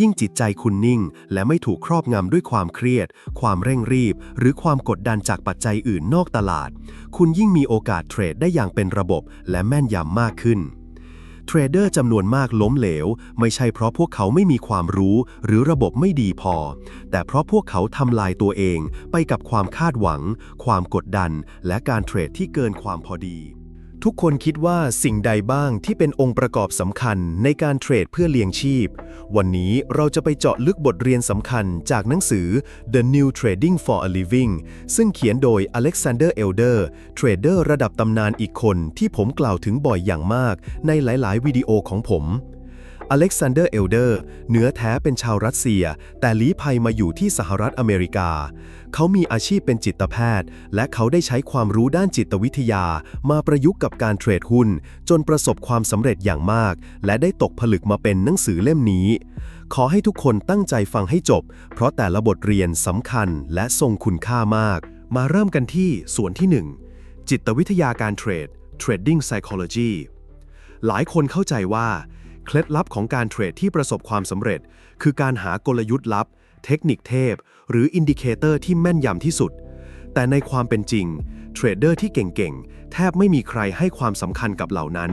ยิ่งจิตใจคุณนิ่ง และไม่ถูกครอบงำด้วยความเครียด ความเร่งรีบ หรือความกดดันจากปัจจัยอื่นนอกตลาด คุณยิ่งมีโอกาสเทรดได้อย่างเป็นระบบและแม่นยำมากขึ้นเทรดเดอร์จำนวนมากล้มเหลว ไม่ใช่เพราะพวกเขาไม่มีความรู้หรือระบบไม่ดีพอ แต่เพราะพวกเขาทำลายตัวเองไปกับความคาดหวัง ความกดดัน และการเทรดที่เกินความพอดี ทุกคนคิดว่าสิ่งใดบ้างที่เป็นองค์ประกอบสำคัญในการเทรดเพื่อเลี้ยงชีพ วันนี้เราจะไปเจาะลึกบทเรียนสำคัญจากหนังสือ The New Trading for a Living ซึ่งเขียนโดย Alexander Elder เทรดเดอร์ระดับตำนานอีกคนที่ผมกล่าวถึงบ่อยอย่างมากในหลาย ๆ วิดีโอของผม อเล็กซานเดอร์เอลเดอร์เนื้อแท้เป็นชาวรัสเซีย แต่ลี้ภัยมาอยู่ที่สหรัฐอเมริกา เขามีอาชีพเป็นจิตแพทย์ และเขาได้ใช้ความรู้ด้านจิตวิทยา มาประยุกต์กับการเทรดหุ้น จนประสบความสำเร็จอย่างมาก และได้ตกผลึกมาเป็นหนังสือเล่มนี้ ขอให้ทุกคนตั้งใจฟังให้จบ เพราะแต่ละบทเรียนสำคัญและทรงคุณค่ามาก มาเริ่มกันที่ส่วนที่ 1 จิตวิทยาการเทรด Trading Psychology หลายคนเข้าใจว่า เคล็ดลับของการเทรดที่ประสบความสำเร็จ คือการหากลยุทธ์ลับ เทคนิคเทพ หรืออินดิเคเตอร์ที่แม่นยำที่สุด แต่ในความเป็นจริง เทรดเดอร์ที่เก่งๆ แทบไม่มีใครให้ความสำคัญกับเหล่านั้น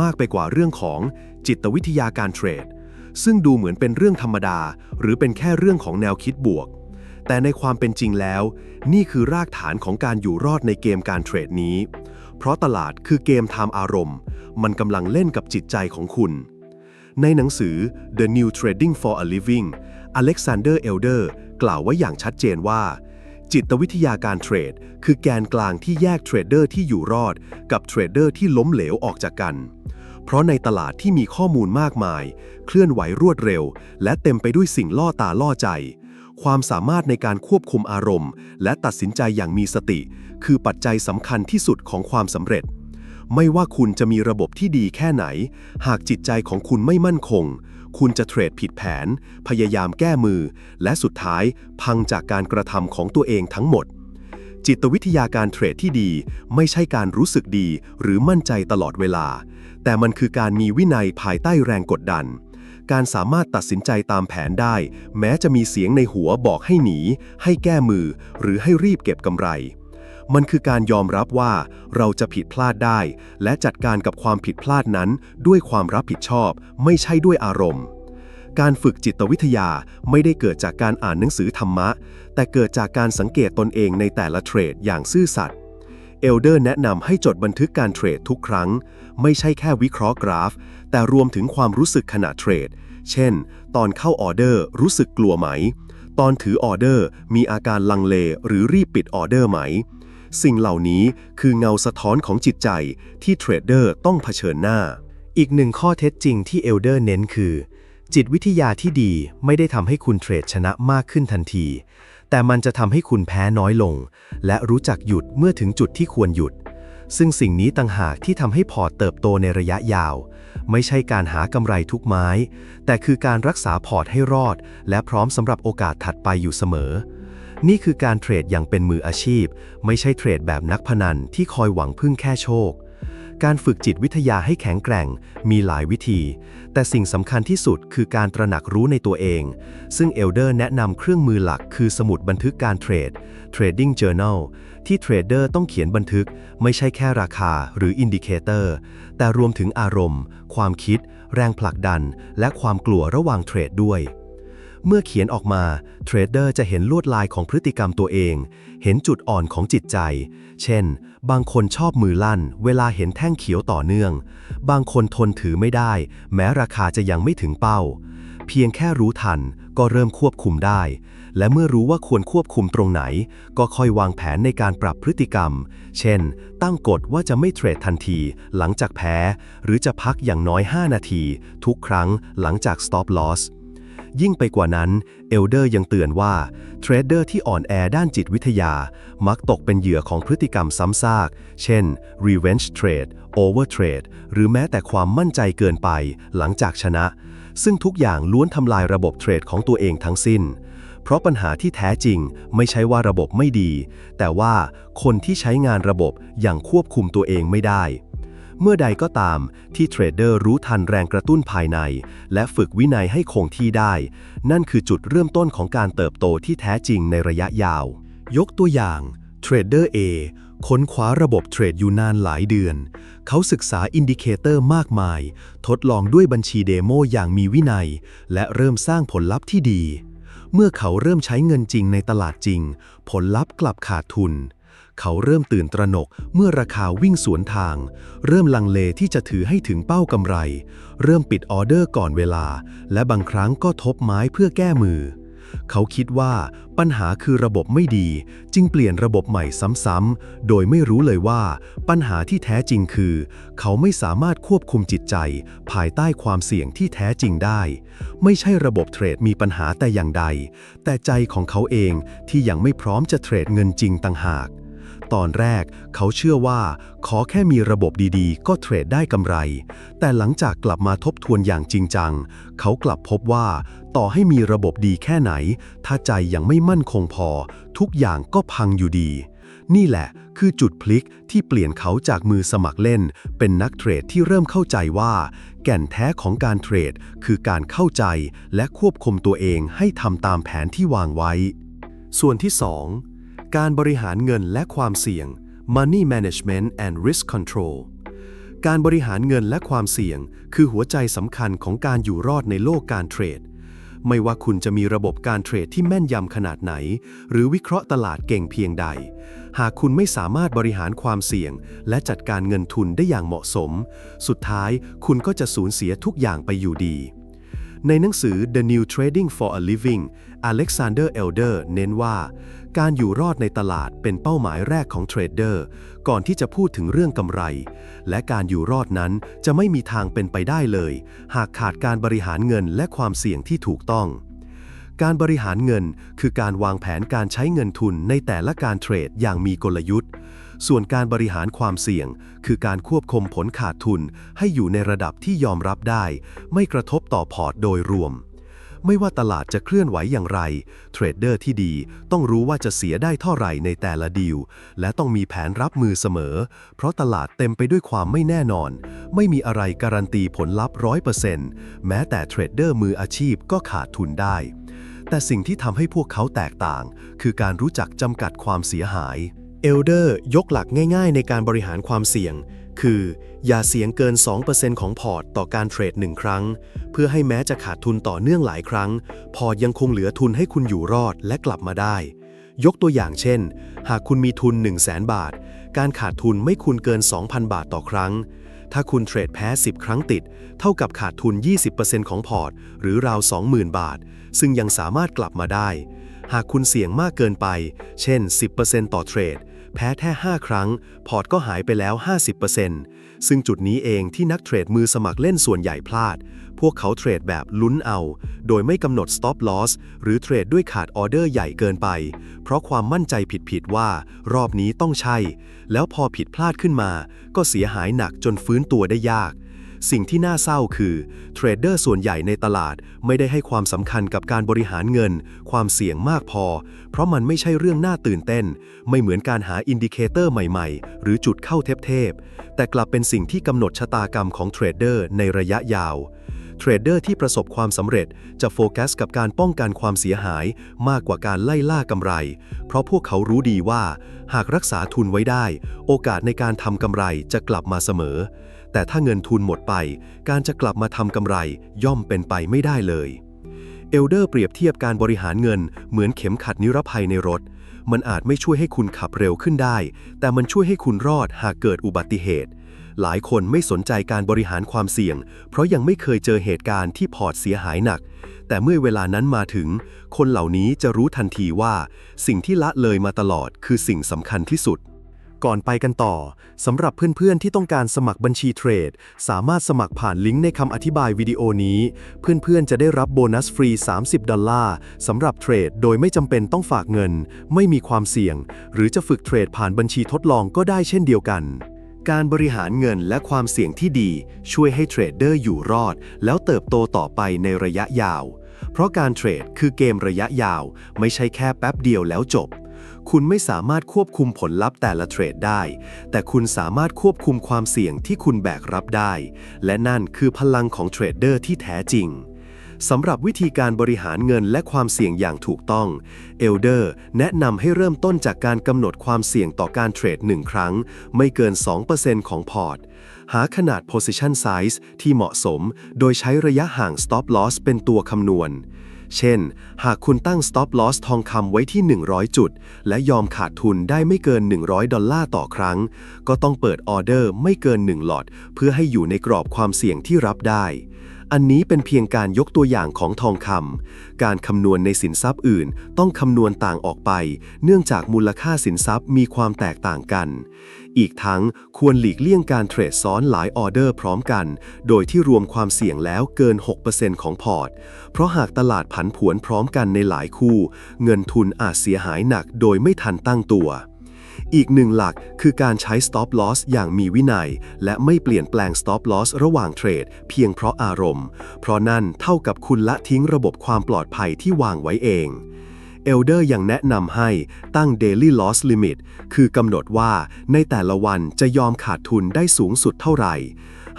มากไปกว่าเรื่องของจิตวิทยาการเทรด ซึ่งดูเหมือนเป็นเรื่องธรรมดา หรือเป็นแค่เรื่องของแนวคิดบวก แต่ในความเป็นจริงแล้ว นี่คือรากฐานของการอยู่รอดในเกมการเทรดนี้ เพราะตลาดคือเกมทามอารมณ์ มันกำลังเล่นกับจิตใจของคุณ ในหนังสือ The New Trading for a Living Alexander Elder กล่าวไว้อย่างชัดเจนว่า จิตวิทยาการเทรด คือแกนกลางที่แยกเทรดเดอร์ที่อยู่รอด กับเทรดเดอร์ที่ล้มเหลวออกจากกัน เพราะในตลาดที่มีข้อมูลมากมาย เคลื่อนไหวรวดเร็ว และเต็มไปด้วยสิ่งล่อตาล่อใจ ความสามารถในการควบคุมอารมณ์ และตัดสินใจอย่างมีสติ คือปัจจัยสำคัญที่สุดของความสำเร็จ ไม่ว่าคุณจะมีระบบที่ดีแค่ไหน หากจิตใจของคุณไม่มั่นคง คุณจะเทรดผิดแผน พยายามแก้มือ และสุดท้ายพังจากการกระทำของตัวเองทั้งหมด จิตวิทยาการเทรดที่ดี ไม่ใช่การรู้สึกดีหรือมั่นใจตลอดเวลา แต่มันคือการมีวินัยภายใต้แรงกดดันการสามารถตัดสินใจตามแผนได้ แม้จะมีเสียงในหัวบอกให้หนี ให้แก้มือ หรือให้รีบเก็บกำไร มันคือการยอมรับว่าเราจะผิดพลาดได้ และจัดการกับความผิดพลาดนั้น ด้วยความรับผิดชอบ ไม่ใช่ด้วยอารมณ์ การฝึกจิตวิทยาไม่ได้เกิดจากการอ่านหนังสือธรรมะ แต่เกิดจากการสังเกตตนเองในแต่ละเทรดอย่างซื่อสัตย์เอลเดอร์แนะนำให้จดบันทึกการเทรดทุกครั้ง ไม่ใช่แค่วิเคราะห์กราฟ แต่รวมถึงความรู้สึกขณะเทรด เช่น ตอนเข้าออเดอร์รู้สึกกลัวไหม ตอนถือออเดอร์มีอาการลังเลหรือรีบปิดออเดอร์ไหม สิ่งเหล่านี้คือเงาสะท้อนของจิตใจที่เทรดเดอร์ต้องเผชิญหน้า อีกหนึ่งข้อเท็จจริงที่เอลเดอร์เน้นคือ จิตวิทยาที่ดีไม่ได้ทำให้คุณเทรดชนะมากขึ้นทันที แต่มันจะทำให้คุณแพ้น้อยลง และรู้จักหยุดเมื่อถึงจุดที่ควรหยุด ซึ่งสิ่งนี้ต่างหากที่ทำให้พอร์ตเติบโตในระยะยาว ไม่ใช่การหากำไรทุกไม้ แต่คือการรักษาพอร์ตให้รอด และพร้อมสำหรับโอกาสถัดไปอยู่เสมอ นี่คือการเทรดอย่างเป็นมืออาชีพ ไม่ใช่เทรดแบบนักพนันที่คอยหวังพึ่งแค่โชค การฝึกจิตวิทยาให้แข็งแกร่ง มีหลายวิธี แต่สิ่งสำคัญที่สุดคือการตระหนักรู้ในตัวเอง ซึ่งเอลเดอร์แนะนำเครื่องมือหลักคือสมุดบันทึกการเทรด Trading Journal ที่เทรดเดอร์ต้องเขียนบันทึก ไม่ใช่แค่ราคาหรืออินดิเคเตอร์ แต่รวมถึงอารมณ์ ความคิด แรงผลักดัน และความกลัวระหว่างเทรดด้วย เมื่อเขียนออกมา เทรดเดอร์จะเห็นลวดลายของพฤติกรรมตัวเอง เห็นจุดอ่อนของจิตใจ เช่น บางคนชอบมือลั่น เวลาเห็นแท่งเขียวต่อเนื่อง บางคนทนถือไม่ได้ แม้ราคาจะยังไม่ถึงเป้า เพียงแค่รู้ทันก็เริ่มควบคุมได้ และเมื่อรู้ว่าควรควบคุมตรงไหน ก็ค่อยวางแผนในการปรับพฤติกรรม เช่น ตั้งกฎว่าจะไม่เทรดทันที หลังจากแพ้ หรือจะพักอย่างน้อย 5 นาที ทุกครั้งหลังจาก stop loss ยิ่งไปกว่านั้น เอลเดอร์ยังเตือนว่าเทรดเดอร์ที่อ่อนแอด้านจิตวิทยา มักตกเป็นเหยื่อของพฤติกรรมซ้ำซาก เช่น revenge trade over trade หรือแม้แต่ความมั่นใจเกินไปหลังจากชนะ ซึ่งทุกอย่างล้วนทำลายระบบเทรดของตัวเองทั้งสิ้น เพราะปัญหาที่แท้จริงไม่ใช่ว่าระบบไม่ดี แต่ว่าคนที่ใช้งานระบบอย่างควบคุมตัวเองไม่ได้ เมื่อใดก็ตามที่เทรดเดอร์รู้ทันแรงกระตุ้นภายใน และฝึกวินัยให้คงที่ได้ นั่นคือจุดเริ่มต้นของการเติบโตที่แท้จริงในระยะยาว ยกตัวอย่างเทรดเดอร์ A ค้นคว้าระบบเทรดอยู่นานหลายเดือน เขาศึกษาอินดิเคเตอร์มากมาย ทดลองด้วยบัญชีเดโมอย่างมีวินัย และเริ่มสร้างผลลัพธ์ที่ดี เมื่อเขาเริ่มใช้เงินจริงในตลาดจริง ผลลัพธ์กลับขาดทุน เขาเริ่มตื่นตระหนกเมื่อราคาวิ่งสวนทาง เริ่มลังเลที่จะถือให้ถึงเป้ากำไร เริ่มปิดออเดอร์ก่อนเวลา และบางครั้งก็ทบไม้เพื่อแก้มือ เขาคิดว่าปัญหาคือระบบไม่ดี จึงเปลี่ยนระบบใหม่ซ้ำๆ โดยไม่รู้เลยว่า ปัญหาที่แท้จริงคือ เขาไม่สามารถควบคุมจิตใจ ภายใต้ความเสี่ยงที่แท้จริงได้ ไม่ใช่ระบบเทรดมีปัญหาแต่อย่างใด แต่ใจของเขาเองที่ยังไม่พร้อมจะเทรดเงินจริงต่างหาก ตอนแรก เขาเชื่อว่า ขอแค่มีระบบดีๆ ก็เทรดได้กำไร แต่หลังจากกลับมาทบทวนอย่างจริงจัง เขากลับพบว่า ต่อให้มีระบบดีแค่ไหน ถ้าใจยังไม่มั่นคงพอ ทุกอย่างก็พังอยู่ดี นี่แหละคือจุดพลิกที่เปลี่ยนเขาจากมือสมัครเล่น เป็นนักเทรดที่เริ่มเข้าใจว่า แก่นแท้ของการเทรด คือการเข้าใจและควบคุมตัวเองให้ทำตามแผนที่วางไว้ ส่วนที่ 2 การบริหารเงินและความเสี่ยง Money Management and Risk Control การบริหารเงินและความเสี่ยง คือหัวใจสำคัญของการอยู่รอดในโลกการเทรด ไม่ว่าคุณจะมีระบบการเทรดที่แม่นยำขนาดไหน หรือวิเคราะห์ตลาดเก่งเพียงใด หากคุณไม่สามารถบริหารความเสี่ยง และจัดการเงินทุนได้อย่างเหมาะสม สุดท้ายคุณก็จะสูญเสียทุกอย่างไปอยู่ดี ในหนังสือ The New Trading for a Living Alexander Elder เน้นว่า การอยู่รอดในตลาดเป็นเป้าหมายแรกของเทรดเดอร์ ก่อนที่จะพูดถึงเรื่องกำไร และการอยู่รอดนั้นจะไม่มีทางเป็นไปได้เลย หากขาดการบริหารเงินและความเสี่ยงที่ถูกต้อง การบริหารเงินคือการวางแผนการใช้เงินทุนในแต่ละการเทรดอย่างมีกลยุทธ์ ส่วนการบริหารความเสี่ยง คือการควบคุมผลขาดทุนให้อยู่ในระดับที่ยอมรับได้ ไม่กระทบต่อพอร์ตโดยรวม ไม่ว่าตลาดจะเคลื่อนไหวอย่างไร เทรดเดอร์ที่ดีต้องรู้ว่าจะเสียได้เท่าไหร่ในแต่ละดีล และต้องมีแผนรับมือเสมอ เพราะตลาดเต็มไปด้วยความไม่แน่นอน ไม่มีอะไรการันตีผลลัพธ์ร้อยเปอร์เซ็นต์แม้แต่เทรดเดอร์มืออาชีพก็ขาดทุนได้ แต่สิ่งที่ทำให้พวกเขาแตกต่าง คือการรู้จักจำกัดความเสียหายเอลเดอร์ยกหลักง่าย ๆ ในการบริหารความเสี่ยง คือ อย่าเสี่ยงเกิน 2%ของพอร์ตต่อการเทรดหนึ่งครั้ง เพื่อให้แม้จะขาดทุนต่อเนื่องหลายครั้ง พอร์ตยังคงเหลือทุนให้คุณอยู่รอดและกลับมาได้ ยกตัวอย่างเช่น หากคุณมีทุน 1 0 0 0 0แบาท การขาดทุนไม่คุณเกิน 2,000 บาทต่อครั้ง ถ้าคุณเทรดแพ้ 10 ครั้งติด เท่ากับขาดทุน 20%ของพอร์ต หรือราว 20,000 บาท ซึ่งยังสามารถกลับมาได้ หากคุณเสี่ยงมากเกินไป เช่น 10%ต่อเทรด แพ้แค่5ครั้ง พอร์ตก็หายไปแล้ว 50%ซึ่งจุดนี้เองที่นักเทรดมือสมัครเล่นส่วนใหญ่พลาด พวกเขาเทรดแบบลุ้นเอา โดยไม่กำหนด stop loss หรือเทรดด้วยขาดออเดอร์ใหญ่เกินไป เพราะความมั่นใจผิดๆว่ารอบนี้ต้องใช่ แล้วพอผิดพลาดขึ้นมา ก็เสียหายหนักจนฟื้นตัวได้ยาก สิ่งที่น่าเศร้าคือเทรดเดอร์ส่วนใหญ่ในตลาดไม่ได้ให้ความสำคัญกับการบริหารเงิน ความเสี่ยงมากพอ เพราะมันไม่ใช่เรื่องน่าตื่นเต้น ไม่เหมือนการหาอินดิเคเตอร์ใหม่ๆ หรือจุดเข้าเทพๆแต่กลับเป็นสิ่งที่กำหนดชะตากรรมของเทรดเดอร์ในระยะยาวเทรดเดอร์ที่ประสบความสำเร็จจะโฟกัสกับการป้องกันความเสียหายมากกว่าการไล่ล่ากำไร เพราะพวกเขารู้ดีว่า หากรักษาทุนไว้ได้ โอกาสในการทำกำไรจะกลับมาเสมอ แต่ถ้าเงินทุนหมดไป การจะกลับมาทำกำไรย่อมเป็นไปไม่ได้เลย เอลเดอร์เปรียบเทียบการบริหารเงินเหมือนเข็มขัดนิรภัยในรถ มันอาจไม่ช่วยให้คุณขับเร็วขึ้นได้ แต่มันช่วยให้คุณรอดหากเกิดอุบัติเหตุ หลายคนไม่สนใจการบริหารความเสี่ยง เพราะยังไม่เคยเจอเหตุการณ์ที่พอร์ตเสียหายหนัก แต่เมื่อเวลานั้นมาถึง คนเหล่านี้จะรู้ทันทีว่า สิ่งที่ละเลยมาตลอดคือสิ่งสำคัญที่สุด ก่อนไปกันต่อสำหรับเพื่อนๆที่ต้องการสมัครบัญชีเทรด สามารถสมัครผ่านลิงก์ในคำอธิบายวิดีโอนี้ เพื่อนๆจะได้รับโบนัสฟรี 30 ดอลลาร์สำหรับเทรดโดยไม่จำเป็นต้องฝากเงิน ไม่มีความเสี่ยง หรือจะฝึกเทรดผ่านบัญชีทดลองก็ได้เช่นเดียวกัน การบริหารเงินและความเสี่ยงที่ดี ช่วยให้เทรดเดอร์อยู่รอด แล้วเติบโตต่อไปในระยะยาว เพราะการเทรดคือเกมระยะยาว ไม่ใช่แค่แป๊บเดียวแล้วจบ คุณไม่สามารถควบคุมผลลัพธ์แต่ละเทรดได้ แต่คุณสามารถควบคุมความเสี่ยงที่คุณแบกรับได้ และนั่นคือพลังของเทรดเดอร์ที่แท้จริงสำหรับวิธีการบริหารเงินและความเสี่ยงอย่างถูกต้องเอลเดอร์แนะนำให้เริ่มต้นจากการกำหนดความเสี่ยงต่อการเทรดหนึ่งครั้ง ไม่เกิน 2%ของพอร์ต หาขนาด position size ที่เหมาะสม โดยใช้ระยะห่าง stop loss เป็นตัวคำนวณ เช่น หากคุณตั้ง stop loss ทองคำไว้ที่ 100 จุด และยอมขาดทุนได้ไม่เกิน 100 ดอลลาร์ต่อครั้ง ก็ต้องเปิดออเดอร์ไม่เกิน 1 หลอด เพื่อให้อยู่ในกรอบความเสี่ยงที่รับได้ อันนี้เป็นเพียงการยกตัวอย่างของทองคำการคำนวณในสินทรัพย์อื่น ต้องคำนวณต่างออกไป เนื่องจากมูลค่าสินทรัพย์มีความแตกต่างกัน อีกทั้งควรหลีกเลี่ยงการเทรดซ้อนหลายออเดอร์พร้อมกัน โดยที่รวมความเสี่ยงแล้วเกิน 6%ของพอร์ต เพราะหากตลาดผันผวนพร้อมกันในหลายคู่ เงินทุนอาจเสียหายหนักโดยไม่ทันตั้งตัว อีกหนึ่งหลักคือการใช้ stop loss อย่างมีวินัย และไม่เปลี่ยนแปลง stop loss ระหว่างเทรด เพียงเพราะอารมณ์ เพราะนั่นเท่ากับคุณละทิ้งระบบความปลอดภัยที่วางไว้เอง เอลเดอร์ยังแนะนำให้ตั้ง daily loss limit คือกำหนดว่าในแต่ละวันจะยอมขาดทุนได้สูงสุดเท่าไหร่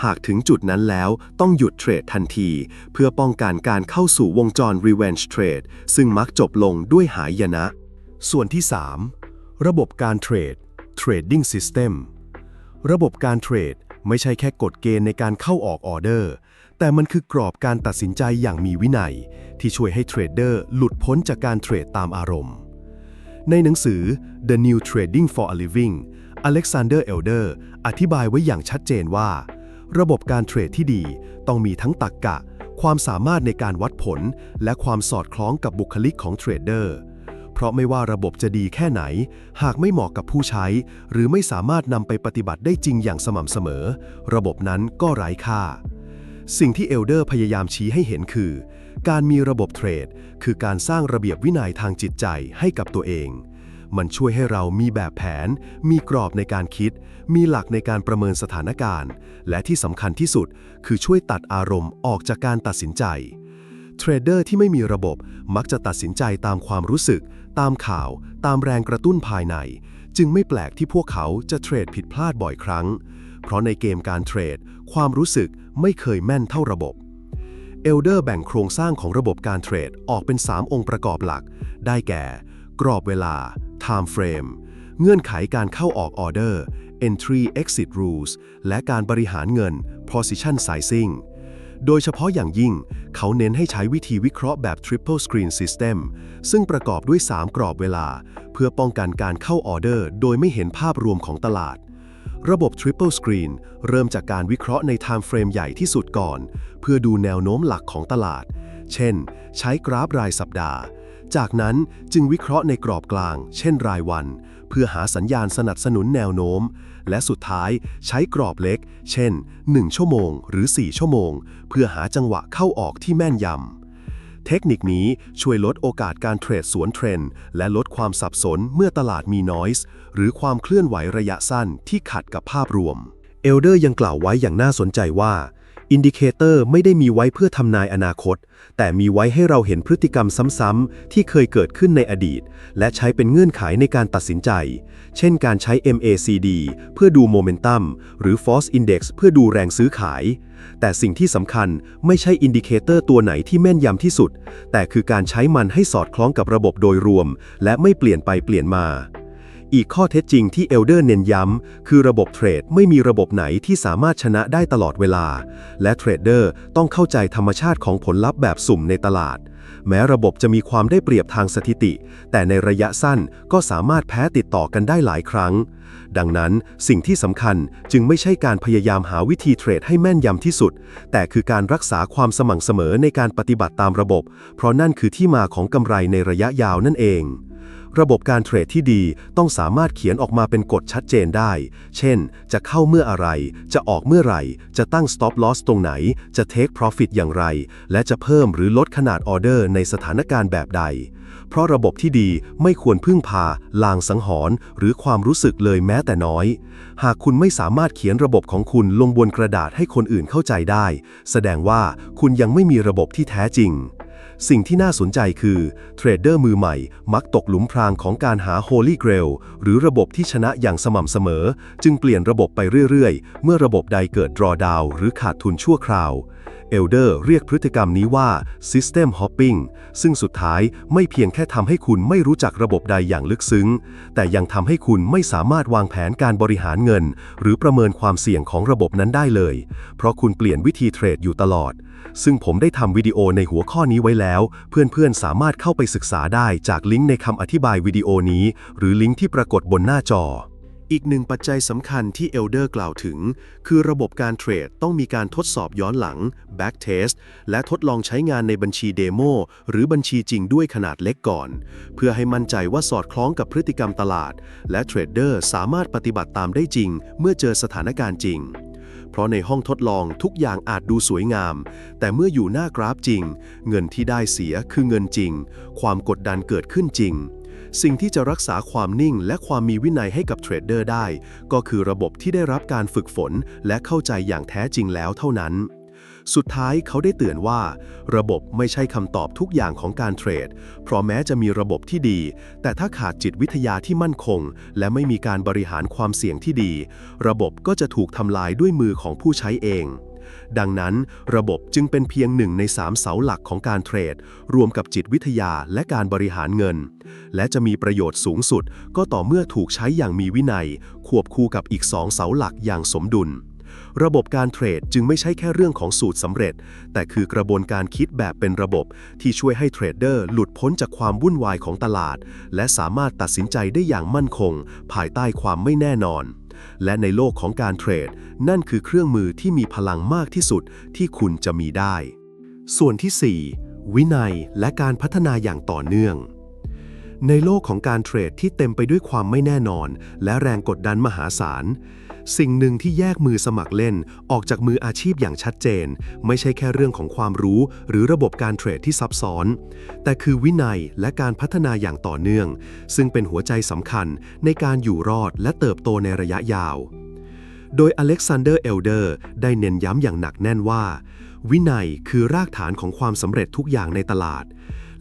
หากถึงจุดนั้นแล้วต้องหยุดเทรดทันที เพื่อป้องกันการเข้าสู่วงจร revenge trade ซึ่งมักจบลงด้วยหายนะ ส่วนที่ 3 ระบบการเทรด trading system ระบบการเทรดไม่ใช่แค่กฎเกณฑ์ในการเข้าออกออเดอร์ แต่มันคือกรอบการตัดสินใจอย่างมีวินัย ที่ช่วยให้เทรดเดอร์หลุดพ้นจากการเทรดตามอารมณ์ ในหนังสือ The New Trading for a Living Alexander Elder อธิบายไว้อย่างชัดเจนว่า ระบบการเทรดที่ดีต้องมีทั้งตรรกกะ ความสามารถในการวัดผล และความสอดคล้องกับบุคลิกของเทรดเดอร์เพราะไม่ว่าระบบจะดีแค่ไหน หากไม่เหมาะกับผู้ใช้ หรือไม่สามารถนำไปปฏิบัติได้จริงอย่างสม่ำเสมอ ระบบนั้นก็ไร้ค่า สิ่งที่เอลเดอร์พยายามชี้ให้เห็นคือ การมีระบบเทรด คือการสร้างระเบียบวินัยทางจิตใจให้กับตัวเอง มันช่วยให้เรามีแบบแผน มีกรอบในการคิด มีหลักในการประเมินสถานการณ์ และที่สำคัญที่สุด คือช่วยตัดอารมณ์ออกจากการตัดสินใจ เทรดเดอร์ที่ไม่มีระบบมักจะตัดสินใจตามความรู้สึก ตามข่าว ตามแรงกระตุ้นภายใน จึงไม่แปลกที่พวกเขาจะเทรดผิดพลาดบ่อยครั้ง เพราะในเกมการเทรด ความรู้สึกไม่เคยแม่นเท่าระบบเอลเดอร์แบ่งโครงสร้างของระบบการเทรดออกเป็น 3 องค์ประกอบหลัก ได้แก่ กรอบเวลา time frame เงื่อนไขการเข้าออกออเดอร์ entry exit rules และการบริหารเงิน position sizing โดยเฉพาะอย่างยิ่ง เขาเน้นให้ใช้วิธีวิเคราะห์แบบ triple screen system ซึ่งประกอบด้วย 3 กรอบเวลา เพื่อป้องกันการเข้าออเดอร์ โดยไม่เห็นภาพรวมของตลาด ระบบ Triple Screen เริ่มจากการวิเคราะห์ใน Time Frame ใหญ่ที่สุดก่อน เพื่อดูแนวโน้มหลักของตลาด เช่น ใช้กราฟรายสัปดาห์ จากนั้นจึงวิเคราะห์ในกรอบกลาง เช่นรายวัน เพื่อหาสัญญาณสนับสนุนแนวโน้ม และสุดท้ายใช้กรอบเล็ก เช่น 1 ชั่วโมง หรือ 4 ชั่วโมง เพื่อหาจังหวะเข้าออกที่แม่นยำ เทคนิคนี้ช่วยลดโอกาสการเทรดสวนเทรนด์และลดความสับสนเมื่อตลาดมีนอยส์หรือความเคลื่อนไหวระยะสั้นที่ขัดกับภาพรวม เอลเดอร์ยังกล่าวไว้อย่างน่าสนใจว่า อินดิเคเตอร์ไม่ได้มีไว้เพื่อทำนายอนาคต แต่มีไว้ให้เราเห็นพฤติกรรมซ้ำๆที่เคยเกิดขึ้นในอดีต และใช้เป็นเงื่อนไขในการตัดสินใจ เช่นการใช้ MACD เพื่อดูโมเมนตัมหรือ Force Index เพื่อดูแรงซื้อขาย แต่สิ่งที่สำคัญไม่ใช่อินดิเคเตอร์ตัวไหนที่แม่นยำที่สุด แต่คือการใช้มันให้สอดคล้องกับระบบโดยรวม และไม่เปลี่ยนไปเปลี่ยนมา อีกข้อเท็จจริงที่เอลเดอร์เน้นย้ำ คือระบบเทรดไม่มีระบบไหนที่สามารถชนะได้ตลอดเวลา และเทรดเดอร์ต้องเข้าใจธรรมชาติของผลลัพธ์แบบสุ่มในตลาด แม้ระบบจะมีความได้เปรียบทางสถิติ แต่ในระยะสั้นก็สามารถแพ้ติดต่อกันได้หลายครั้ง ดังนั้นสิ่งที่สำคัญจึงไม่ใช่การพยายามหาวิธีเทรดให้แม่นยำที่สุด แต่คือการรักษาความสม่ำเสมอในการปฏิบัติตามระบบ เพราะนั่นคือที่มาของกำไรในระยะยาวนั่นเอง ระบบการเทรดที่ดีต้องสามารถเขียนออกมาเป็นกฎชัดเจนได้ เช่น จะเข้าเมื่ออะไร จะออกเมื่อไหร่ จะตั้ง stop loss ตรงไหน จะ take profit อย่างไร และจะเพิ่มหรือลดขนาดออเดอร์ในสถานการณ์แบบใด เพราะระบบที่ดีไม่ควรพึ่งพา ลางสังหรณ์หรือความรู้สึกเลยแม้แต่น้อย หากคุณไม่สามารถเขียนระบบของคุณลงบนกระดาษให้คนอื่นเข้าใจได้ แสดงว่าคุณยังไม่มีระบบที่แท้จริง สิ่งที่น่าสนใจคือเทรดเดอร์มือใหม่ มักตกหลุมพรางของการหา Holy Grail หรือระบบที่ชนะอย่างสม่ำเสมอ จึงเปลี่ยนระบบไปเรื่อยๆ เมื่อระบบใดเกิด drawdown หรือขาดทุนชั่วคราว เอลเดอร์เรียกพฤติกรรมนี้ว่า System Hopping ซึ่งสุดท้ายไม่เพียงแค่ทำให้คุณไม่รู้จักระบบใดอย่างลึกซึ้ง แต่ยังทำให้คุณไม่สามารถวางแผนการบริหารเงิน หรือประเมินความเสี่ยงของระบบนั้นได้เลย เพราะคุณเปลี่ยนวิธีเทรดอยู่ตลอด ซึ่งผมได้ทำวิดีโอในหัวข้อนี้ไว้แล้ว เพื่อนๆสามารถเข้าไปศึกษาได้จากลิงก์ในคำอธิบายวิดีโอนี้ หรือลิงก์ที่ปรากฏบนหน้าจอ อีกหนึ่งปัจจัยสำคัญที่เอลเดอร์กล่าวถึง คือระบบการเทรดต้องมีการทดสอบย้อนหลัง back test และทดลองใช้งานในบัญชีเดโมหรือบัญชีจริงด้วยขนาดเล็กก่อน เพื่อให้มั่นใจว่าสอดคล้องกับพฤติกรรมตลาด และเทรดเดอร์สามารถปฏิบัติตามได้จริง เมื่อเจอสถานการณ์จริง เพราะในห้องทดลองทุกอย่างอาจดูสวยงาม แต่เมื่ออยู่หน้ากราฟจริง เงินที่ได้เสียคือเงินจริง ความกดดันเกิดขึ้นจริง สิ่งที่จะรักษาความนิ่งและความมีวินัยให้กับเทรดเดอร์ได้ ก็คือระบบที่ได้รับการฝึกฝน และเข้าใจอย่างแท้จริงแล้วเท่านั้น สุดท้ายเขาได้เตือนว่า ระบบไม่ใช่คำตอบทุกอย่างของการเทรด เพราะแม้จะมีระบบที่ดี แต่ถ้าขาดจิตวิทยาที่มั่นคง และไม่มีการบริหารความเสี่ยงที่ดี ระบบก็จะถูกทำลายด้วยมือของผู้ใช้เอง ดังนั้น ระบบจึงเป็นเพียงหนึ่งในสามเสาหลักของการเทรด รวมกับจิตวิทยาและการบริหารเงิน และจะมีประโยชน์สูงสุด ก็ต่อเมื่อถูกใช้อย่างมีวินัย ควบคู่กับอีกสองเสาหลักอย่างสมดุลระบบการเทรดจึงไม่ใช่แค่เรื่องของสูตรสำเร็จ แต่คือกระบวนการคิดแบบเป็นระบบ ที่ช่วยให้เทรดเดอร์หลุดพ้นจากความวุ่นวายของตลาด และสามารถตัดสินใจได้อย่างมั่นคง ภายใต้ความไม่แน่นอน และในโลกของการเทรด นั่นคือเครื่องมือที่มีพลังมากที่สุดที่คุณจะมีได้ ส่วนที่ 4 วินัยและการพัฒนาอย่างต่อเนื่อง ในโลกของการเทรดที่เต็มไปด้วยความไม่แน่นอน และแรงกดดันมหาศาล สิ่งหนึ่งที่แยกมือสมัครเล่น ออกจากมืออาชีพอย่างชัดเจน ไม่ใช่แค่เรื่องของความรู้ หรือระบบการเทรดที่ซับซ้อน แต่คือวินัยและการพัฒนาอย่างต่อเนื่อง ซึ่งเป็นหัวใจสำคัญในการอยู่รอดและเติบโตในระยะยาว โดยอเล็กซานเดอร์เอลเดอร์ได้เน้นย้ำอย่างหนักแน่นว่า วินัยคือรากฐานของความสำเร็จทุกอย่างในตลาด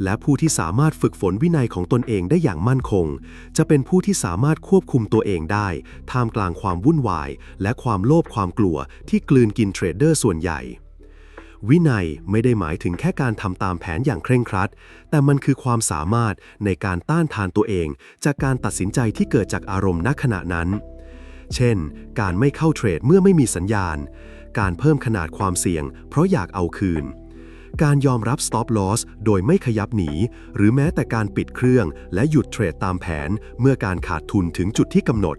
และผู้ที่สามารถฝึกฝนวินัยของตนเองได้อย่างมั่นคง จะเป็นผู้ที่สามารถควบคุมตัวเองได้ ท่ามกลางความวุ่นวาย และความโลภความกลัวที่กลืนกินเทรดเดอร์ส่วนใหญ่ วินัยไม่ได้หมายถึงแค่การทำตามแผนอย่างเคร่งครัด แต่มันคือความสามารถในการต้านทานตัวเอง จากการตัดสินใจที่เกิดจากอารมณ์ณขณะนั้น เช่น การไม่เข้าเทรดเมื่อไม่มีสัญญาณ การเพิ่มขนาดความเสี่ยง เพราะอยากเอาคืน การยอมรับ stop loss โดยไม่ขยับหนี หรือแม้แต่การปิดเครื่อง และหยุดเทรดตามแผน เมื่อการขาดทุนถึงจุดที่กำหนด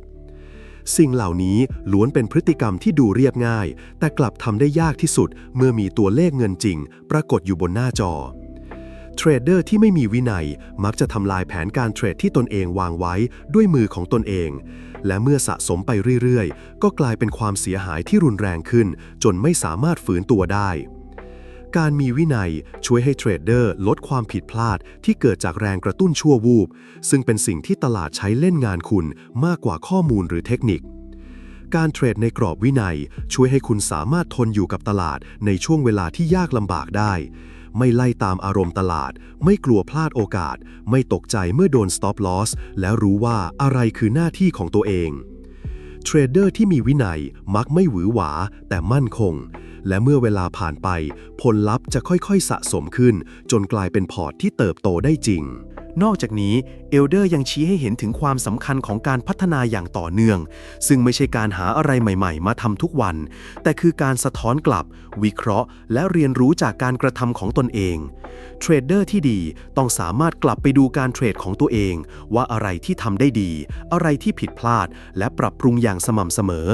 สิ่งเหล่านี้ล้วนเป็นพฤติกรรมที่ดูเรียบง่าย แต่กลับทำได้ยากที่สุด เมื่อมีตัวเลขเงินจริง ปรากฏอยู่บนหน้าจอเทรดเดอร์ที่ไม่มีวินัยมักจะทำลายแผนการเทรดที่ตนเองวางไว้ด้วยมือของตนเอง และเมื่อสะสมไปเรื่อยๆ ก็กลายเป็นความเสียหายที่รุนแรงขึ้น จนไม่สามารถฝืนตัวได้ การมีวินัยช่วยให้เทรดเดอร์ลดความผิดพลาดที่เกิดจากแรงกระตุ้นชั่ววูบ ซึ่งเป็นสิ่งที่ตลาดใช้เล่นงานคุณมากกว่าข้อมูลหรือเทคนิค การเทรดในกรอบวินัย ช่วยให้คุณสามารถทนอยู่กับตลาดในช่วงเวลาที่ยากลำบากได้ ไม่ไล่ตามอารมณ์ตลาด ไม่กลัวพลาดโอกาส ไม่ตกใจเมื่อโดน stop loss และรู้ว่าอะไรคือหน้าที่ของตัวเอง เทรดเดอร์ที่มีวินัยมักไม่หวือหวาแต่มั่นคง และเมื่อเวลาผ่านไป ผลลัพธ์จะค่อยๆสะสมขึ้น จนกลายเป็นพอร์ตที่เติบโตได้จริง นอกจากนี้ เอลเดอร์ยังชี้ให้เห็นถึงความสำคัญของการพัฒนาอย่างต่อเนื่อง ซึ่งไม่ใช่การหาอะไรใหม่ ๆ มาทำทุกวัน แต่คือการสะท้อนกลับ วิเคราะห์ และเรียนรู้จากการกระทำของตนเองเทรดเดอร์ที่ดีต้องสามารถกลับไปดูการเทรดของตัวเอง ว่าอะไรที่ทำได้ดี อะไรที่ผิดพลาด และปรับปรุงอย่างสม่ำเสมอ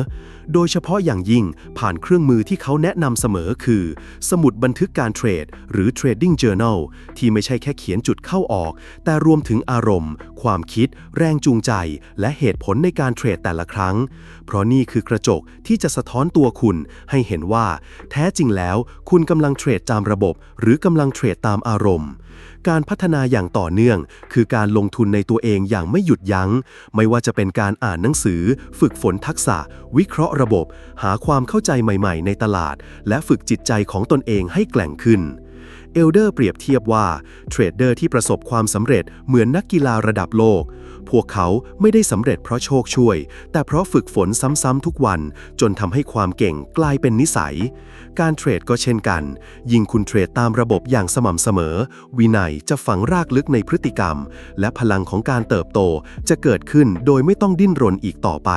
โดยเฉพาะอย่างยิ่งผ่านเครื่องมือที่เขาแนะนำเสมอคือ สมุดบันทึกการเทรด หรือ Trading Journal ที่ไม่ใช่แค่เขียนจุดเข้าออก แต่รวมถึงอารมณ์ความคิด แรงจูงใจ และเหตุผลในการเทรดแต่ละครั้ง เพราะนี่คือกระจกที่จะสะท้อนตัวคุณ ให้เห็นว่า แท้จริงแล้ว คุณกำลังเทรดตามระบบ หรือกำลังเทรดตามอารมณ์ การพัฒนาอย่างต่อเนื่อง คือการลงทุนในตัวเองอย่างไม่หยุดยัง้ง ไม่ว่าจะเป็นการอ่านหนังสือ ฝึกฝนทักษะ วิเคราะห์ระบบ หาความเข้าใจใหม่ ๆ ในตลาด และฝึกจิตใจของตนเองให้แกล่งขึ้น เอลเดอร์เปรียบเทียบว่าเทรดเดอร์ที่ประสบความสำเร็จเหมือนนักกีฬาระดับโลก พวกเขาไม่ได้สำเร็จเพราะโชคช่วย แต่เพราะฝึกฝนซ้ำๆทุกวัน จนทำให้ความเก่งกลายเป็นนิสัย การเทรดก็เช่นกัน ยิ่งคุณเทรดตามระบบอย่างสม่ำเสมอ วินัยจะฝังรากลึกในพฤติกรรม และพลังของการเติบโตจะเกิดขึ้นโดยไม่ต้องดิ้นรนอีกต่อไป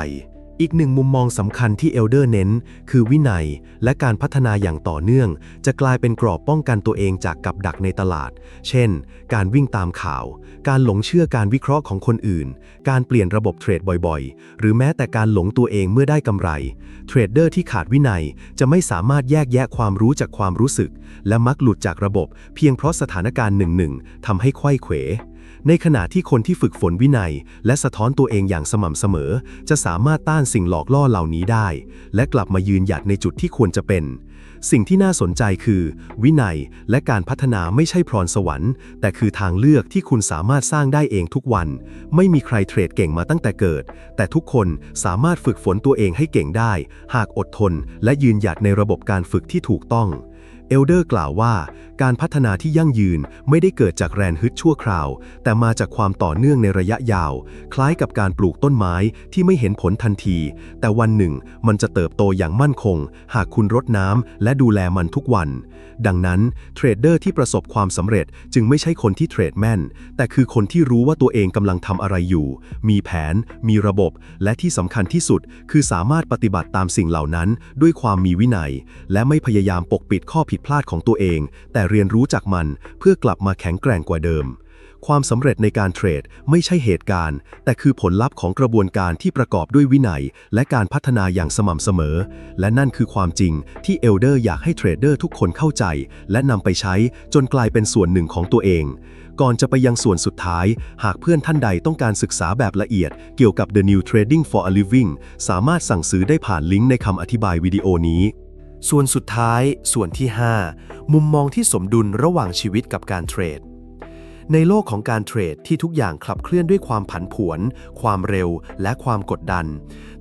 อีกหนึ่งมุมมองสำคัญที่เอลเดอร์เน้น คือวินัย และการพัฒนาอย่างต่อเนื่อง จะกลายเป็นกรอบป้องกันตัวเองจากกับดักในตลาด เช่น การวิ่งตามข่าว การหลงเชื่อการวิเคราะห์ของคนอื่น การเปลี่ยนระบบเทรดบ่อยๆ หรือแม้แต่การหลงตัวเองเมื่อได้กำไร เทรดเดอร์ที่ขาดวินัยจะไม่สามารถแยกแยะความรู้จากความรู้สึก และมักหลุดจากระบบ เพียงเพราะสถานการณ์หนึ่งๆทำให้ไขว้เขว ในขณะที่คนที่ฝึกฝนวินัย และสะท้อนตัวเองอย่างสม่ำเสมอ จะสามารถต้านสิ่งหลอกล่อเหล่านี้ได้ และกลับมายืนหยัดในจุดที่ควรจะเป็น สิ่งที่น่าสนใจคือ วินัยและการพัฒนาไม่ใช่พรสวรรค์ แต่คือทางเลือกที่คุณสามารถสร้างได้เองทุกวัน ไม่มีใครเทรดเก่งมาตั้งแต่เกิด แต่ทุกคนสามารถฝึกฝนตัวเองให้เก่งได้ หากอดทน และยืนหยัดในระบบการฝึกที่ถูกต้อง เอลเดอร์กล่าวว่าการพัฒนาที่ยั่งยืนไม่ได้เกิดจากแรงฮึดชั่วคราว แต่มาจากความต่อเนื่องในระยะยาว คล้ายกับการปลูกต้นไม้ที่ไม่เห็นผลทันที แต่วันหนึ่งมันจะเติบโตอย่างมั่นคง หากคุณรดน้ำและดูแลมันทุกวัน ดังนั้นเทรดเดอร์ที่ประสบความสำเร็จจึงไม่ใช่คนที่เทรดแม่น แต่คือคนที่รู้ว่าตัวเองกำลังทำอะไรอยู่ มีแผน มีระบบ และที่สำคัญที่สุด คือสามารถปฏิบัติตามสิ่งเหล่านั้น ด้วยความมีวินัย และไม่พยายามปกปิดข้อผิดิดพลาดของตัวเอง แต่เรียนรู้จากมันเพื่อกลับมาแข็งแกร่งกว่าเดิม ความสำเร็จในการเทรดไม่ใช่เหตุการณ์ แต่คือผลลัพธ์ของกระบวนการที่ประกอบด้วยวินัย และการพัฒนาอย่างสม่ำเสมอ และนั่นคือความจริงที่เอลเดอร์อยากให้เทรดเดอร์ทุกคนเข้าใจ และนำไปใช้จนกลายเป็นส่วนหนึ่งของตัวเองก่อนจะไปยังส่วนสุดท้าย หากเพื่อนท่านใดต้องการศึกษาแบบละเอียด เกี่ยวกับ The New Trading for a Living สามารถสั่งซื้อได้ผ่านลิงก์ในคำอธิบายวิดีโอนี้ ส่วนสุดท้ายส่วนที่ 5 มุมมองที่สมดุลระหว่างชีวิตกับการเทรด ในโลกของการเทรดที่ทุกอย่างขับเคลื่อนด้วยความผันผวน ความเร็ว และความกดดัน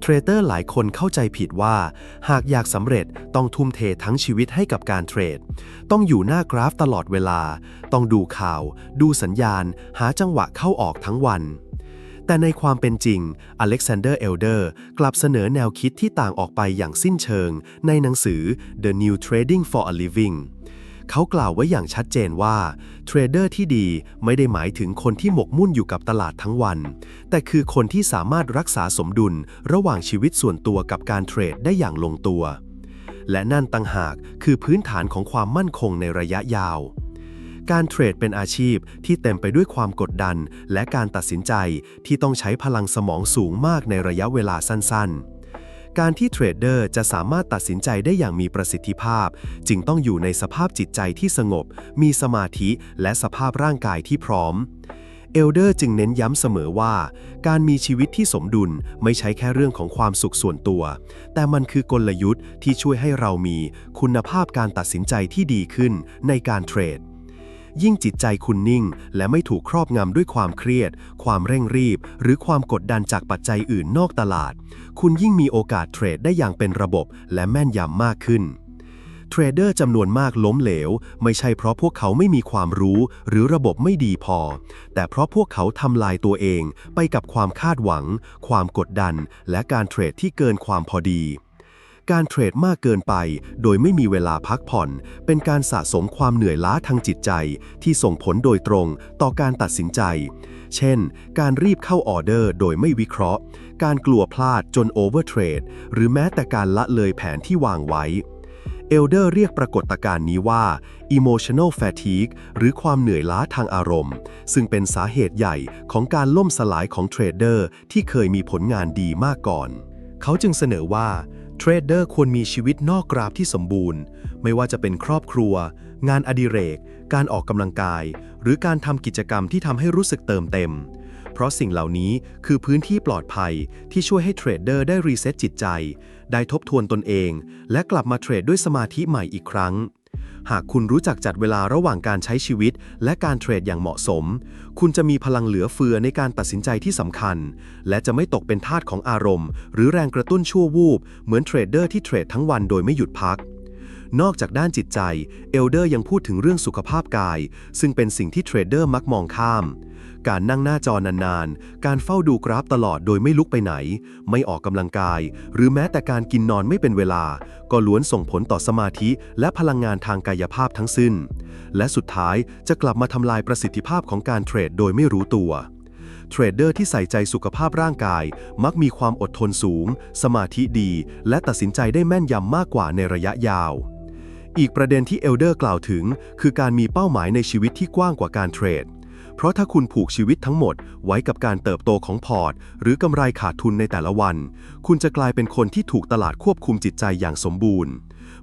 เทรดเดอร์หลายคนเข้าใจผิดว่า หากอยากสำเร็จต้องทุ่มเททั้งชีวิตให้กับการเทรด ต้องอยู่หน้ากราฟตลอดเวลา ต้องดูข่าว ดูสัญญาณ หาจังหวะเข้าออกทั้งวัน แต่ในความเป็นจริง อเล็กซานเดอร์เอลเดอร์กลับเสนอแนวคิดที่ต่างออกไปอย่างสิ้นเชิง ในหนังสือ The New Trading for a Living เขากล่าวไว้อย่างชัดเจนว่าเทรดเดอร์ที่ดีไม่ได้หมายถึงคนที่หมกมุ่นอยู่กับตลาดทั้งวัน แต่คือคนที่สามารถรักษาสมดุลระหว่างชีวิตส่วนตัวกับการเทรดได้อย่างลงตัว และนั่นต่างหากคือพื้นฐานของความมั่นคงในระยะยาว การเทรดเป็นอาชีพที่เต็มไปด้วยความกดดัน และการตัดสินใจที่ต้องใช้พลังสมองสูงมากในระยะเวลาสั้นๆ การที่เทรดเดอร์จะสามารถตัดสินใจได้อย่างมีประสิทธิภาพ จึงต้องอยู่ในสภาพจิตใจที่สงบ มีสมาธิ และสภาพร่างกายที่พร้อมเอลเดอร์จึงเน้นย้ำเสมอว่า การมีชีวิตที่สมดุลไม่ใช่แค่เรื่องของความสุขส่วนตัว แต่มันคือกลยุทธ์ที่ช่วยให้เรามีคุณภาพการตัดสินใจที่ดีขึ้นในการเทรด ยิ่งจิตใจคุณนิ่ง และไม่ถูกครอบงำด้วยความเครียด ความเร่งรีบ หรือความกดดันจากปัจจัยอื่นนอกตลาด คุณยิ่งมีโอกาสเทรดได้อย่างเป็นระบบและแม่นยำมากขึ้นเทรดเดอร์จำนวนมากล้มเหลว ไม่ใช่เพราะพวกเขาไม่มีความรู้ หรือระบบไม่ดีพอ แต่เพราะพวกเขาทำลายตัวเอง ไปกับความคาดหวัง ความกดดัน และการเทรดที่เกินความพอดี การเทรดมากเกินไป โดยไม่มีเวลาพักผ่อน เป็นการสะสมความเหนื่อยล้าทางจิตใจ ที่ส่งผลโดยตรงต่อการตัดสินใจ เช่น การรีบเข้าออเดอร์โดยไม่วิเคราะห์ การกลัวพลาดจนโอเวอร์เทรด หรือแม้แต่การละเลยแผนที่วางไว้เอลเดอร์เรียกปรากฏการณ์นี้ว่า emotional fatigue หรือความเหนื่อยล้าทางอารมณ์ ซึ่งเป็นสาเหตุใหญ่ของการล่มสลายของเทรดเดอร์ที่เคยมีผลงานดีมากก่อน เขาจึงเสนอว่า เทรดเดอร์ควรมีชีวิตนอกกราฟที่สมบูรณ์ ไม่ว่าจะเป็นครอบครัว งานอดิเรก การออกกำลังกาย หรือการทำกิจกรรมที่ทำให้รู้สึกเติมเต็ม เพราะสิ่งเหล่านี้คือพื้นที่ปลอดภัยที่ช่วยให้เทรดเดอร์ได้รีเซ็ตจิตใจ ได้ทบทวนตนเอง และกลับมาเทรดด้วยสมาธิใหม่อีกครั้ง หากคุณรู้จักจัดเวลาระหว่างการใช้ชีวิต และการเทรดอย่างเหมาะสม คุณจะมีพลังเหลือเฟือในการตัดสินใจที่สำคัญ และจะไม่ตกเป็นทาสของอารมณ์ หรือแรงกระตุ้นชั่ววูบ เหมือนเทรดเดอร์ที่เทรดทั้งวันโดยไม่หยุดพักนอกจากด้านจิตใจ เอลเดอร์ยังพูดถึงเรื่องสุขภาพกาย ซึ่งเป็นสิ่งที่เทรดเดอร์มักมองข้าม การนั่งหน้าจอนานๆ การเฝ้าดูกราฟตลอดโดยไม่ลุกไปไหน ไม่ออกกำลังกาย หรือแม้แต่การกินนอนไม่เป็นเวลา ก็ล้วนส่งผลต่อสมาธิและพลังงานทางกายภาพทั้งสิ้น และสุดท้ายจะกลับมาทำลายประสิทธิภาพของการเทรดโดยไม่รู้ตัวเทรดเดอร์ที่ใส่ใจสุขภาพร่างกาย มักมีความอดทนสูง สมาธิดี และตัดสินใจได้แม่นยำมากกว่าในระยะยาว อีกประเด็นที่เอลเดอร์กล่าวถึง คือการมีเป้าหมายในชีวิตที่กว้างกว่าการเทรด เพราะถ้าคุณผูกชีวิตทั้งหมดไว้กับการเติบโตของพอร์ต หรือกำไรขาดทุนในแต่ละวัน คุณจะกลายเป็นคนที่ถูกตลาดควบคุมจิตใจอย่างสมบูรณ์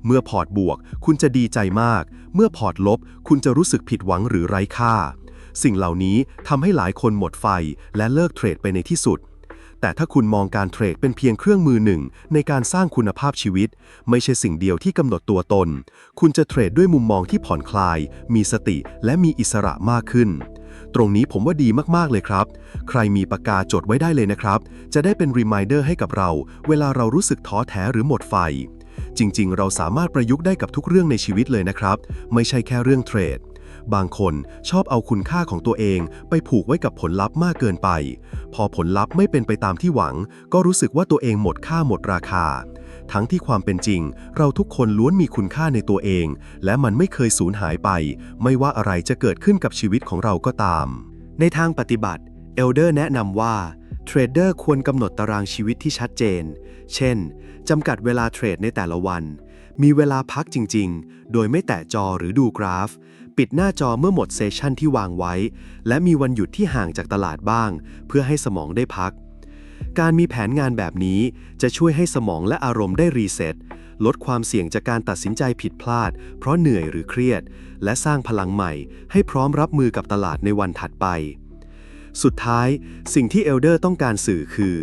เมื่อพอร์ตบวก คุณจะดีใจมาก เมื่อพอร์ตลบ คุณจะรู้สึกผิดหวังหรือไร้ค่า สิ่งเหล่านี้ทำให้หลายคนหมดไฟและเลิกเทรดไปในที่สุดแต่ถ้าคุณมองการเทรดเป็นเพียงเครื่องมือหนึ่ง ในการสร้างคุณภาพชีวิต ไม่ใช่สิ่งเดียวที่กำหนดตัวตน คุณจะเทรดด้วยมุมมองที่ผ่อนคลาย มีสติและมีอิสระมากขึ้น ตรงนี้ผมว่าดีมากๆเลยครับ ใครมีปากกาจดไว้ได้เลยนะครับ จะได้เป็นรีมายเดอร์ให้กับเรา เวลาเรารู้สึกท้อแท้หรือหมดไฟ จริงๆ เราสามารถประยุกต์ได้กับทุกเรื่องในชีวิตเลยนะครับ ไม่ใช่แค่เรื่องเทรดบางคนชอบเอาคุณค่าของตัวเองไปผูกไว้กับผลลัพธ์มากเกินไป พอผลลัพธ์ไม่เป็นไปตามที่หวัง ก็รู้สึกว่าตัวเองหมดค่าหมดราคา ทั้งที่ความเป็นจริง เราทุกคนล้วนมีคุณค่าในตัวเอง และมันไม่เคยสูญหายไป ไม่ว่าอะไรจะเกิดขึ้นกับชีวิตของเราก็ตาม ในทางปฏิบัติเอลเดอร์แนะนำว่าเทรดเดอร์ควรกำหนดตารางชีวิตที่ชัดเจน เช่นจำกัดเวลาเทรดในแต่ละวัน มีเวลาพักจริง ๆ โดยไม่แตะจอหรือดูกราฟ ปิดหน้าจอเมื่อหมดเซสชันที่วางไว้ และมีวันหยุดที่ห่างจากตลาดบ้าง เพื่อให้สมองได้พัก การมีแผนงานแบบนี้จะช่วยให้สมองและอารมณ์ได้รีเซ็ตลดความเสี่ยงจากการตัดสินใจผิดพลาด เพราะเหนื่อยหรือเครียด และสร้างพลังใหม่ ให้พร้อมรับมือกับตลาดในวันถัดไป สุดท้าย สิ่งที่เอลเดอร์ต้องการสื่อคือ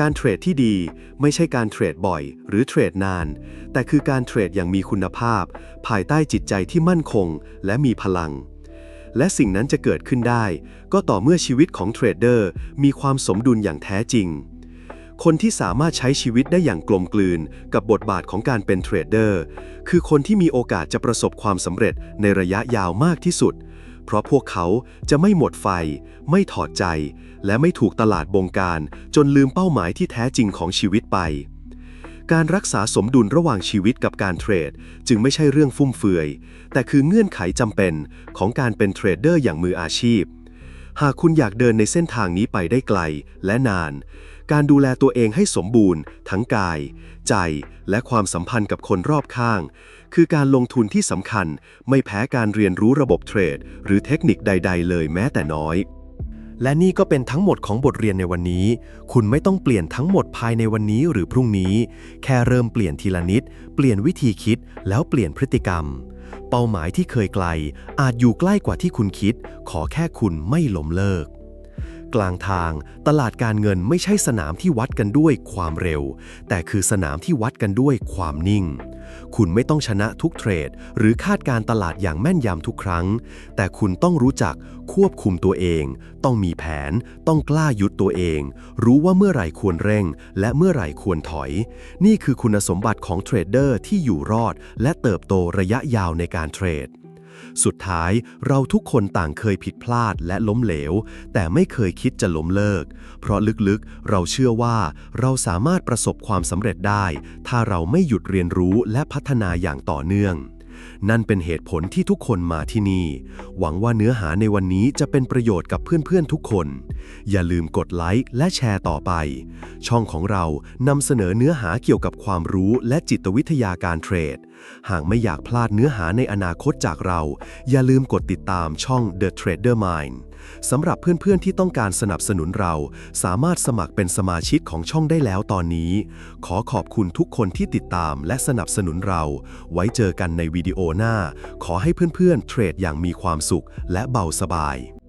การเทรดที่ดี ไม่ใช่การเทรดบ่อย หรือเทรดนาน แต่คือการเทรดอย่างมีคุณภาพ ภายใต้จิตใจที่มั่นคง และมีพลัง และสิ่งนั้นจะเกิดขึ้นได้ ก็ต่อเมื่อชีวิตของเทรดเดอร์มีความสมดุลอย่างแท้จริง คนที่สามารถใช้ชีวิตได้อย่างกลมกลืน กับบทบาทของการเป็นเทรดเดอร์ คือคนที่มีโอกาสจะประสบความสำเร็จในระยะยาวมากที่สุด เพราะพวกเขาจะไม่หมดไฟ ไม่ถอดใจ และไม่ถูกตลาดบงการ จนลืมเป้าหมายที่แท้จริงของชีวิตไป การรักษาสมดุลระหว่างชีวิตกับการเทรด จึงไม่ใช่เรื่องฟุ่มเฟือย แต่คือเงื่อนไขจำเป็นของการเป็นเทรดเดอร์อย่างมืออาชีพ หากคุณอยากเดินในเส้นทางนี้ไปได้ไกลและนาน การดูแลตัวเองให้สมบูรณ์ ทั้งกาย ใจ และความสัมพันธ์กับคนรอบข้าง คือการลงทุนที่สำคัญไม่แพ้การเรียนรู้ระบบเทรด หรือเทคนิคใด ๆ เลยแม้แต่น้อย และนี่ก็เป็นทั้งหมดของบทเรียนในวันนี้ คุณไม่ต้องเปลี่ยนทั้งหมดภายในวันนี้หรือพรุ่งนี้ แค่เริ่มเปลี่ยนทีละนิด เปลี่ยนวิธีคิดแล้วเปลี่ยนพฤติกรรม เป้าหมายที่เคยไกลอาจอยู่ใกล้กว่าที่คุณคิด ขอแค่คุณไม่หลมเลิก กลางทาง ตลาดการเงินไม่ใช่สนามที่วัดกันด้วยความเร็ว แต่คือสนามที่วัดกันด้วยความนิ่ง คุณไม่ต้องชนะทุกเทรด หรือคาดการตลาดอย่างแม่นยำทุกครั้ง แต่คุณต้องรู้จักควบคุมตัวเอง ต้องมีแผน ต้องกล้ายุดตัวเอง รู้ว่าเมื่อไหร่ควรเร่ง และเมื่อไหร่ควรถอย นี่คือคุณสมบัติของเทรดเดอร์ที่อยู่รอด และเติบโตระยะยาวในการเทรด สุดท้ายเราทุกคนต่างเคยผิดพลาดและล้มเหลว แต่ไม่เคยคิดจะล้มเลิก เพราะลึกๆ เราเชื่อว่าเราสามารถประสบความสำเร็จได้ ถ้าเราไม่หยุดเรียนรู้และพัฒนาอย่างต่อเนื่อง นั่นเป็นเหตุผลที่ทุกคนมาที่นี่ หวังว่าเนื้อหาในวันนี้จะเป็นประโยชน์กับเพื่อนๆทุกคน อย่าลืมกดไลค์และแชร์ต่อไป ช่องของเรานำเสนอเนื้อหาเกี่ยวกับความรู้และจิตวิทยาการเทรด หากไม่อยากพลาดเนื้อหาในอนาคตจากเรา อย่าลืมกดติดตามช่อง The Trader Mind สำหรับเพื่อนๆที่ต้องการสนับสนุนเรา สามารถสมัครเป็นสมาชิกของช่องได้แล้วตอนนี้ ขอขอบคุณทุกคนที่ติดตามและสนับสนุนเรา ไว้เจอกันในวิดีโอหน้า ขอให้เพื่อนๆเทรดอย่างมีความสุขและเบาสบาย